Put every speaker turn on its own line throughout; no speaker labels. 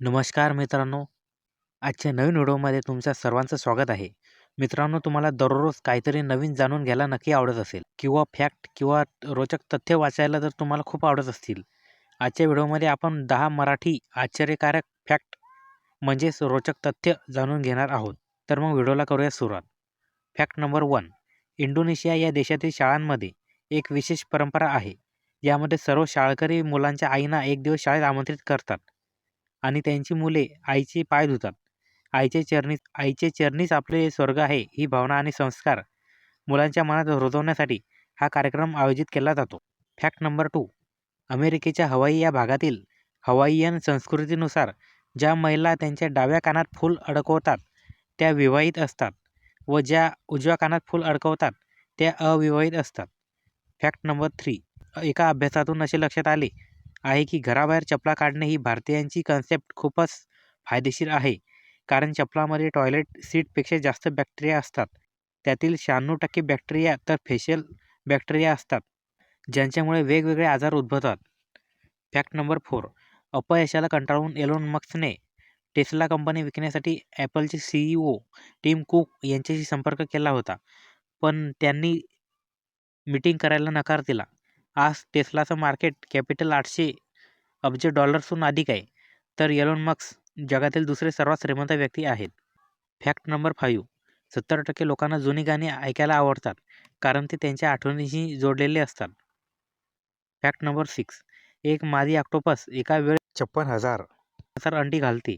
नमस्कार मित्रांनो. आजच्या नवीन व्हिडिओमध्ये तुमच्या सर्वांचं स्वागत आहे. मित्रांनो तुम्हाला दररोज काहीतरी नवीन जाणून घ्यायला नक्की आवडत असेल किंवा फॅक्ट किंवा रोचक तथ्य वाचायला जर तुम्हाला खूप आवडत असतील. आजच्या व्हिडिओमध्ये आपण दहा मराठी आश्चर्यकारक फॅक्ट म्हणजेच रोचक तथ्य जाणून घेणार आहोत. तर मग व्हिडिओला करूया सुरुवात. Fact number one. इंडोनेशिया या देशातील शाळांमध्ये एक विशेष परंपरा आहे. यामध्ये सर्व शाळकरी मुलांच्या आईना एक दिवस शाळेत आमंत्रित करतात. आणि त्यांची मुले आईचे पाय धुतात. आईचे चरणी आईचे चरणीच आपले स्वर्ग आहे ही भावना आणि संस्कार मुलांच्या मनात रुजवण्यासाठी हा कार्यक्रम आयोजित केला जातो. फॅक्ट नंबर टू अमेरिकेच्या हवाई या भागातील हवाईयन संस्कृतीनुसार ज्या महिला त्यांच्या डाव्या कानात फूल अडकवतात त्या विवाहित असतात व ज्या उजव्या कानात फूल अडकवतात त्या अविवाहित असतात. फॅक्ट नंबर थ्री एका अभ्यासातून असे लक्षात आले आहे की घराबाहेर चपला काढणे ही भारतीयांची कन्सेप्ट खूपच फायदेशीर आहे. कारण चपलामध्ये टॉयलेट सीटपेक्षा जास्त बॅक्टेरिया असतात. त्यातील शहाण्णव टक्के बॅक्टेरिया तर फेशियल बॅक्टेरिया असतात ज्यांच्यामुळे वेगवेगळे आजार उद्भवतात. फॅक्ट नंबर फोर अपयशाला कंटाळून एलोन मक्सने टेस्ला कंपनी विकण्यासाठी ॲपलचे C E O Tim Cook यांच्याशी संपर्क केला होता. पण त्यांनी मीटिंग करायला नकार दिला. आज टेस्लाचं मार्केट कॅपिटल आठशे अब्ज डॉलर्सहून अधिक आहे. तर एलोन मक्स जगातील दुसरे सर्वात श्रीमंत व्यक्ती आहेत. Fact number five. सत्तर टक्के लोकांना जुनी गाणी ऐकायला आवडतात कारण ते त्यांच्या आठवणीशी जोडलेले असतात. Fact number six. एक मादी ऑक्टोपस एका वेळ छप्पन हजार. हजार अंडी घालते.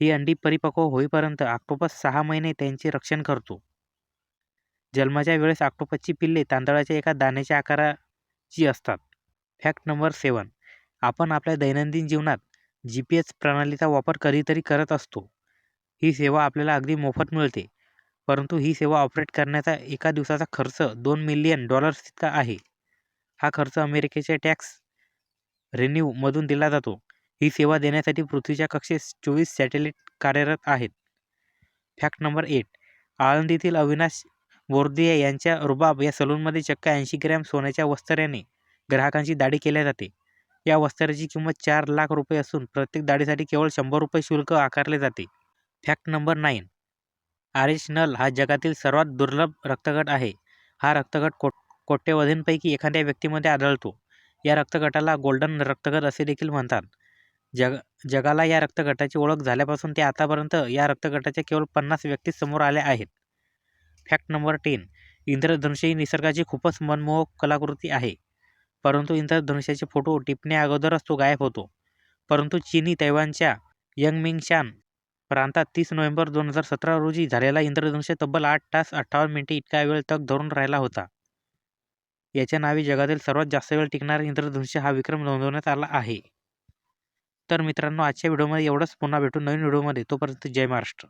ही अंडी परिपक्व होईपर्यंत ऑक्टोपस सहा महिने त्यांचे रक्षण करतो. जन्माच्या वेळेस ऑक्टोपसची पिल्ले तांदळाच्या एका दाण्याच्या जी असतात. फॅक्ट नंबर सेवन आपण आपल्या दैनंदिन जीवनात जी पी एस प्रणालीचा वापर कधीतरी करत असतो. ही सेवा आपल्याला अगदी मोफत मिळते. परंतु ही सेवा ऑपरेट करण्याचा एका दिवसाचा खर्च दोन मिलियन डॉलर्स इतका आहे. हा खर्च अमेरिकेच्या टॅक्स रेन्यूमधून दिला जातो. ही सेवा देण्यासाठी पृथ्वीच्या कक्षेस चोवीस सॅटेलाईट कार्यरत आहेत. फॅक्ट नंबर एट आळंदीतील अविनाश बोर्दिया यांच्या रुबाब या सलूनमध्ये चक्क ऐंशी ग्रॅम सोन्याच्या वस्त्र्याने ग्राहकांची दाढी केल्या जाते. या वस्त्राची किंमत चार लाख रुपये असून प्रत्येक दाढीसाठी केवळ शंभर रुपये शुल्क आकारले जाते. फॅक्ट नंबर नाईन आर नल हा जगातील सर्वात दुर्लभ रक्तगट आहे. हा रक्तगट को कोट्यवधींपैकी एखाद्या व्यक्तीमध्ये आढळतो. या रक्तगटाला गोल्डन रक्तगट असे देखील म्हणतात. जग जगाला या रक्तगटाची ओळख झाल्यापासून ते आतापर्यंत या रक्तगटाच्या केवळ पन्नास व्यक्ती समोर आल्या आहेत. Fact number ten. इंद्रधनुष्य ही निसर्गाची खूपच मनमोहक कलाकृती आहे. परंतु इंद्रधनुष्याचे फोटो टिपण्याअगोदरच तो गायब होतो. परंतु चीनी तैवानच्या यंगमिंगशान प्रांतात तीस नोव्हेंबर दोन हजार सतरा रोजी झालेला इंद्रधनुष्य तब्बल आठ तास अठ्ठावन्न मिनिटे इतका वेळ तक धरून राहिला होता. याच्या नावे जगातील सर्वात जास्त वेळ टिकणारा इंद्रधनुष्य हा विक्रम नोंदवण्यात आला आहे. तर मित्रांनो आजच्या व्हिडिओमध्ये एवढंच. पुन्हा भेटू नवीन व्हिडिओमध्ये. तोपर्यंत जय महाराष्ट्र.